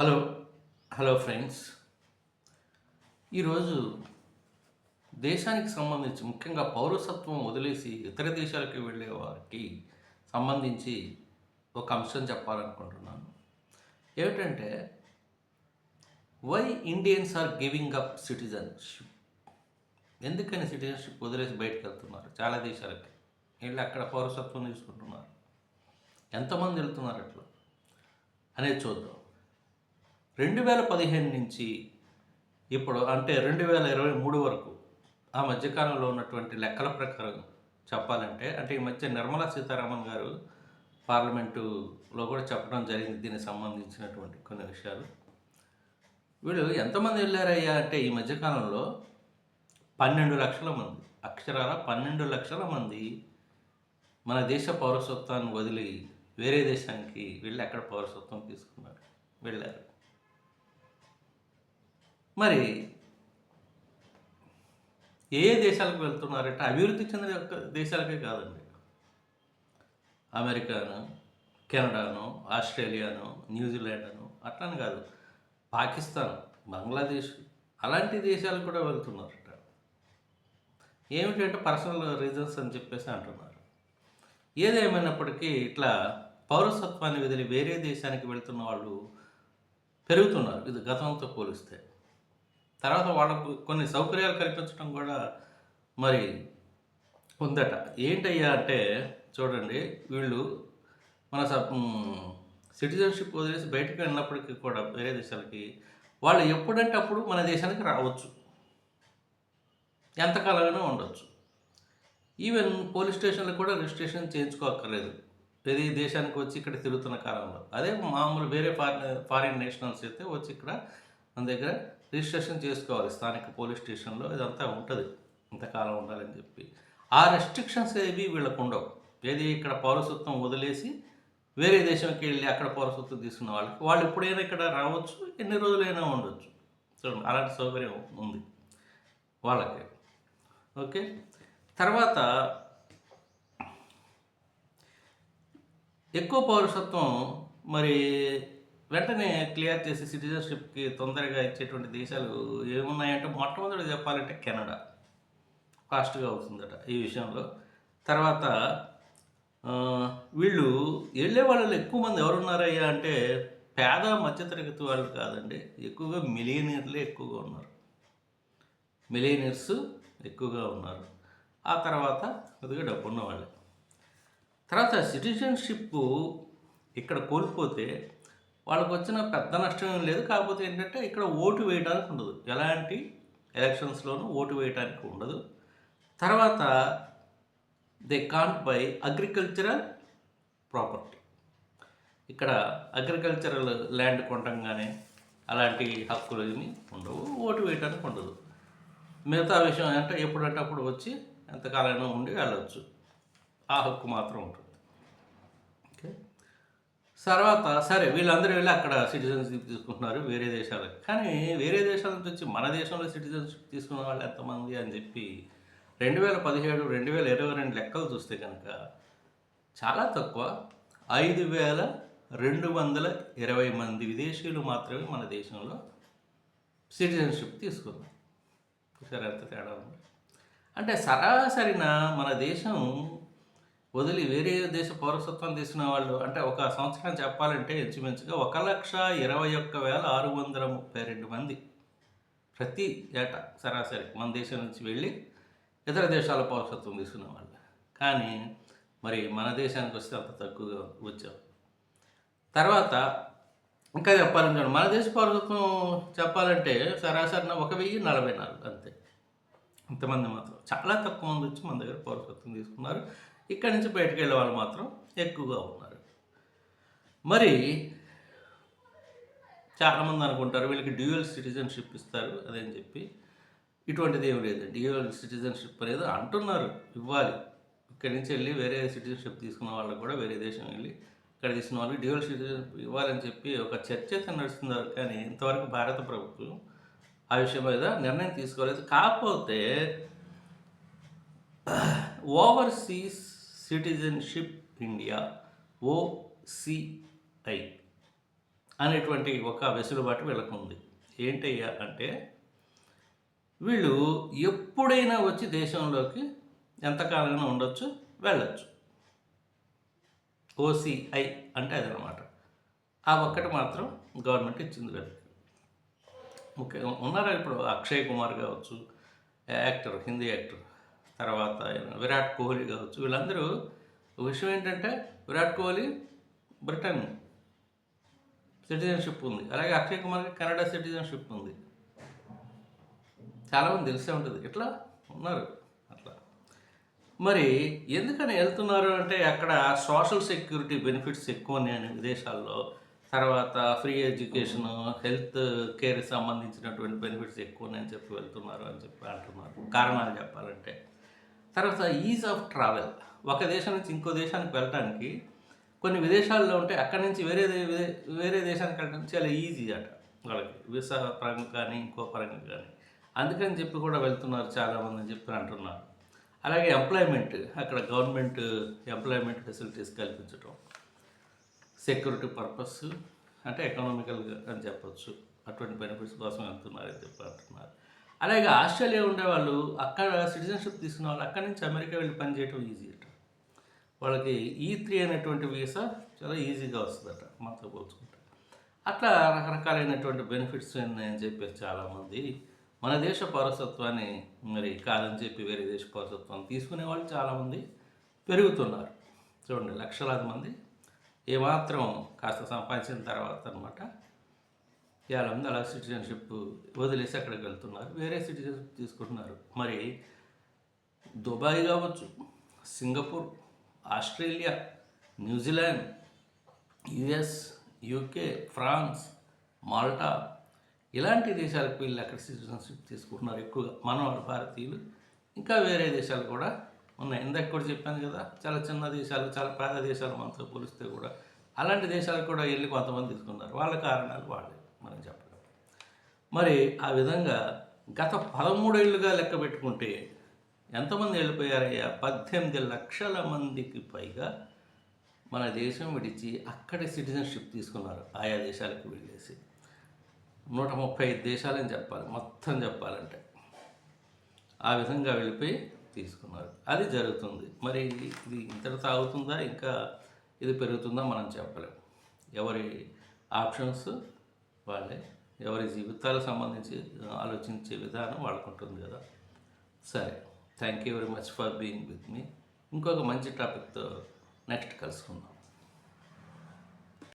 Hello hello friends. ఈరోజు దేశానికి సంబంధించి ముఖ్యంగా పౌరసత్వం వదిలేసి ఇతర దేశాలకు వెళ్ళే వారికి సంబంధించి ఒక అంశం చెప్పాలనుకుంటున్నాను. ఏమిటంటే why Indians are giving up citizenship ఎందుకని సిటిజన్షిప్ వదిలేసి బయటకు వెళ్తున్నారు? చాలా దేశాలకి. వెళ్ళి అక్కడ పౌరసత్వం తీసుకుంటున్నారు? ఎంతమంది వెళ్తున్నారు అట్లా? అనేది చూద్దాం. రెండు వేల పదిహేను నుంచి ఇప్పుడు అంటే రెండు వేల ఇరవై మూడు వరకు ఆ మధ్యకాలంలో ఉన్నటువంటి లెక్కల ప్రకారం చెప్పాలంటే అంటే ఈ మధ్య నిర్మలా సీతారామన్ గారు పార్లమెంటులో కూడా చెప్పడం జరిగింది దీనికి సంబంధించినటువంటి కొన్ని విషయాలు. వీళ్ళు ఎంతమంది వెళ్ళారయ్యా అంటే ఈ మధ్యకాలంలో పన్నెండు లక్షల మంది అక్షరాల పన్నెండు లక్షల మంది మన దేశ పౌరసత్వాన్ని వదిలి వేరే దేశానికి వెళ్ళి అక్కడ పౌరసత్వం తీసుకున్నారు వెళ్ళారు. మరి ఏ ఏ దేశాలకు వెళ్తున్నారంటే అభివృద్ధి చెందిన దేశాలకే కాదండి. అమెరికాను కెనడాను ఆస్ట్రేలియాను న్యూజిలాండ్ను అట్లని కాదు. పాకిస్తాన్ బంగ్లాదేశ్ అలాంటి దేశాలకు కూడా వెళ్తున్నారట. ఏమిటంటే పర్సనల్ రీజన్స్ అని చెప్పేసి అంటున్నారు. ఏదేమైనప్పటికీ ఇట్లా పౌరసత్వాన్ని వదిలి వేరే దేశానికి వెళ్తున్న వాళ్ళు పెరుగుతున్నారు. ఇది గతంతో పోలిస్తే. తర్వాత వాళ్ళకు కొన్ని సౌకర్యాలు కల్పించడం కూడా మరి ఉందట. ఏంటయ్యా అంటే చూడండి వీళ్ళు మన సిటిజన్షిప్ వదిలేసి బయటకు వెళ్ళినప్పటికీ కూడా వేరే దేశాలకి వాళ్ళు ఎప్పుడంటే అప్పుడు మన దేశానికి రావచ్చు. ఎంతకాలంగానే ఉండొచ్చు. ఈవెన్ పోలీస్ స్టేషన్లో కూడా రిజిస్ట్రేషన్ చేయించుకోక్కర్లేదు. ప్రతి దేశానికి వచ్చి ఇక్కడ తిరుగుతున్న కాలంలో. అదే మామూలు వేరే ఫారిన్ ఫారిన్ నేషనల్స్ అయితే వచ్చి ఇక్కడ మన దగ్గర రిజిస్ట్రేషన్ చేసుకోవాలి. స్థానిక పోలీస్ స్టేషన్లో ఇదంతా ఉంటుంది. ఇంతకాలం ఉండాలని చెప్పి. ఆ రెస్ట్రిక్షన్స్ ఏవి వీళ్ళకు ఉండవు. ఏది ఇక్కడ పౌరసత్వం వదిలేసి వేరే దేశంకి వెళ్ళి అక్కడ పౌరసత్వం తీసుకున్న వాళ్ళకి వాళ్ళు ఎప్పుడైనా ఇక్కడ రావచ్చు ఎన్ని రోజులైనా ఉండొచ్చు. చూడండి అలాంటి సౌకర్యం ఉంది వాళ్ళకి. ఓకే? తర్వాత ఎక్కువ పౌరసత్వం మరి వెంటనే క్లియర్ చేసి సిటిజన్షిప్కి తొందరగా ఇచ్చేటువంటి దేశాలు ఏమున్నాయంటే మొట్టమొదటి చెప్పాలంటే కెనడా. ఫాస్ట్గా అవుతుందట ఈ విషయంలో. తర్వాత వీళ్ళు వెళ్ళే వాళ్ళు ఎక్కువ మంది ఎవరున్నారయ్యా అంటే పేద మధ్యతరగతి వాళ్ళు కాదండి. ఎక్కువగా మిలియనీర్లే ఎక్కువగా ఉన్నారు. మిలియనీర్స్ ఎక్కువగా ఉన్నారు. ఆ తర్వాత కొద్దిగా డబ్బున్న వాళ్ళే. తర్వాత సిటిజన్షిప్ ఇక్కడ కోల్పోతే వాళ్ళకు వచ్చిన పెద్ద నష్టం ఏం లేదు. కాకపోతే ఏంటంటే ఇక్కడ ఓటు వేయడానికి ఉండదు. ఎలాంటి ఎలక్షన్స్లోనూ ఓటు వేయడానికి ఉండదు. తర్వాత they can't buy agricultural property ఇక్కడ అగ్రికల్చరల్ ల్యాండ్ కొనటంగానే అలాంటి హక్కులు ఏమి ఉండవు. ఓటు వేయడానికి ఉండదు. మిగతా విషయం అంటే ఎప్పుడంటే అప్పుడు వచ్చి ఎంతకాలైనా ఉండి వెళ్ళవచ్చు ఆ హక్కు మాత్రం ఉంటుంది. తర్వాత సరే వీళ్ళందరూ వెళ్ళి అక్కడ సిటిజన్షిప్ తీసుకుంటున్నారు వేరే దేశాలకు. కానీ వేరే దేశాల నుంచి వచ్చి మన దేశంలో సిటిజన్షిప్ తీసుకున్న వాళ్ళు ఎంతమంది అని చెప్పి రెండు వేల పదిహేడు రెండు వేల ఇరవై రెండు లెక్కలు చూస్తే కనుక చాలా తక్కువ. ఐదు వేల రెండు వందల ఇరవై మంది విదేశీయులు మాత్రమే మన దేశంలో సిటిజన్షిప్ తీసుకున్నారు. సరే ఎంత తేడా ఉంది? అంటే సరాసరిన మన దేశం వదిలి వేరే దేశ పౌరసత్వం తీసుకున్న వాళ్ళు అంటే ఒక సంవత్సరం చెప్పాలంటే ఇంచుమించుగా ఒక లక్ష ఇరవై ఒక్క వేల ఆరు వందల ముప్పై రెండు మంది ప్రతి ఏటా సరాసరి మన దేశం నుంచి వెళ్ళి ఇతర దేశాల పౌరసత్వం తీసుకున్న వాళ్ళు. కానీ మరి మన దేశానికి వస్తే అంత తక్కువగా వచ్చాం. తర్వాత ఇంకా చెప్పాలంటే చూడండి, మన దేశ పౌరసత్వం చెప్పాలంటే సరాసరిన ఒక వెయ్యి నలభై నాలుగు అంతే. ఇంతమంది మాత్రం చాలా తక్కువ మంది వచ్చి మన దగ్గర పౌరసత్వం తీసుకున్నారు. ఇక్కడి నుంచి బయటకు వెళ్ళే వాళ్ళు మాత్రం ఎక్కువగా ఉన్నారు. మరి చాలామంది అనుకుంటారు వీళ్ళకి డ్యూయల్ సిటిజన్షిప్ ఇస్తారు అదని చెప్పి. ఇటువంటిది ఏం లేదు డ్యూయల్ సిటిజన్షిప్ అనేది అంటున్నారు ఇవ్వాలి. ఇక్కడి నుంచి వెళ్ళి వేరే సిటిజన్షిప్ తీసుకున్న వాళ్ళకి కూడా వేరే దేశం వెళ్ళి ఇక్కడ తీసుకున్న వాళ్ళకి డ్యూయల్ సిటిజన్షిప్ ఇవ్వాలని చెప్పి ఒక చర్చ అయితే నడుస్తున్నారు. కానీ ఇంతవరకు భారత ప్రభుత్వం ఆ విషయం మీద నిర్ణయం తీసుకోలేదు. కాకపోతే ఓవర్సీస్ సిటిజన్షిప్ ఇండియా ఓసిఐ అనేటువంటి ఒక వెసులుబాటు వీళ్ళకు ఉంది. ఏంటయ్యా అంటే వీళ్ళు ఎప్పుడైనా వచ్చి దేశంలోకి ఎంతకాలంగా ఉండొచ్చు వెళ్ళొచ్చు. ఓసిఐ అంటే అదనమాట. ఆ ఒక్కటి మాత్రం గవర్నమెంట్ ఇచ్చింది వీళ్ళకి. ముఖ్యంగా ఉన్నారా ఇప్పుడు అక్షయ్ కుమార్ కావచ్చు యాక్టర్ హిందీ యాక్టర్. తర్వాత విరాట్ కోహ్లీ కావచ్చు. వీళ్ళందరూ విషయం ఏంటంటే విరాట్ కోహ్లీ బ్రిటన్ సిటిజన్షిప్ ఉంది. అలాగే అక్షయ్ కుమార్కి కెనడా సిటిజన్షిప్ ఉంది. చాలామంది తెలిసే ఉంటుంది. ఇట్లా ఉన్నారు. అట్లా. మరి ఎందుకని వెళ్తున్నారు అంటే అక్కడ సోషల్ సెక్యూరిటీ బెనిఫిట్స్ ఎక్కువ ఉన్నాయని విదేశాల్లో. తర్వాత ఫ్రీ ఎడ్యుకేషన్ హెల్త్ కేర్ సంబంధించినటువంటి బెనిఫిట్స్ ఎక్కువ ఉన్నాయని చెప్పి వెళ్తున్నారు అని చెప్పి అంటున్నారు. కారణాలు చెప్పాలంటే. తర్వాత ఈజ్ ఆఫ్ ట్రావెల్ ఒక దేశం నుంచి ఇంకో దేశానికి వెళ్ళటానికి కొన్ని విదేశాల్లో ఉంటే అక్కడి నుంచి వేరే వేరే దేశానికి వెళ్ళడం చాలా ఈజీ అట వాళ్ళకి. వీసా పరంగా కానీ ఇంకో పరంగా కానీ. అందుకని చెప్పి కూడా వెళ్తున్నారు చాలామంది అని చెప్పి అంటున్నారు. అలాగే ఎంప్లాయ్మెంట్ అక్కడ గవర్నమెంట్ ఎంప్లాయ్మెంట్ ఫెసిలిటీస్ కల్పించడం సెక్యూరిటీ పర్పస్ అంటే ఎకనామికల్గా అని చెప్పొచ్చు. అటువంటి బెనిఫిట్స్ కోసం వెళ్తున్నారని చెప్పి అంటున్నారు. అలాగే ఆస్ట్రేలియా ఉండేవాళ్ళు అక్కడ సిటిజన్షిప్ తీసుకున్న వాళ్ళు అక్కడి నుంచి అమెరికా వెళ్ళి పనిచేయటం ఈజీ అట. వాళ్ళకి ఈ త్రీ అనేటువంటి వీసా చాలా ఈజీగా వస్తుందట మనతో పోల్చుకుంటే. అట్లా రకరకాలైనటువంటి బెనిఫిట్స్ ఉన్నాయని చెప్పి చాలామంది. మన దేశ పౌరసత్వాన్ని మరి కాదని చెప్పి వేరే దేశ పౌరసత్వాన్ని తీసుకునే వాళ్ళు చాలామంది పెరుగుతున్నారు. చూడండి లక్షలాది మంది. ఏమాత్రం కాస్త సంపాదించిన తర్వాత అనమాట ఇవాళ మంది అలా సిటిజన్షిప్ వదిలేసి అక్కడికి వెళ్తున్నారు. వేరే సిటిజన్షిప్ తీసుకుంటున్నారు. మరి దుబాయ్ కావచ్చు Singapore Australia New Zealand US UK France Malta ఇలాంటి దేశాలకు వీళ్ళు అక్కడ సిటిజన్షిప్ తీసుకుంటున్నారు ఎక్కువగా. మన భారతీయులు ఇంకా వేరే దేశాలు కూడా ఉన్నాయి. ఇందాక కూడా చెప్పాను కదా చాలా చిన్న దేశాలు చాలా పేద దేశాలు మనతో పోలిస్తే కూడా అలాంటి దేశాలకు కూడా వెళ్ళి కొంతమంది తీసుకున్నారు వాళ్ళ కారణాలు వాళ్ళే. మనం చెప్పగలం. మరి ఆ విధంగా గత పదమూడేళ్ళుగా లెక్క పెట్టుకుంటే ఎంతమంది వెళ్ళిపోయారయ్యా? పద్దెనిమిది లక్షల మందికి పైగా మన దేశం విడిచి అక్కడి సిటిజన్షిప్ తీసుకున్నారు ఆయా దేశాలకు వెళ్ళేసి. నూట ముప్పై ఐదు దేశాలని చెప్పాలి మొత్తం చెప్పాలంటే. ఆ విధంగా వెళ్ళిపోయి తీసుకున్నారు. అది జరుగుతుంది. మరి ఇది ఇంతటితో ఆగుతుందా ఇంకా ఇది పెరుగుతుందా? మనం చెప్పలేం. ఎవరి ఆప్షన్స్ వాళ్ళే. ఎవరి జీవితాలకు సంబంధించి ఆలోచించే విధానం వాళ్ళకు ఉంటుంది కదా. సరే. Thank you very much for being with me ఇంకొక మంచి టాపిక్తో నెక్స్ట్ కలుసుకుందాం.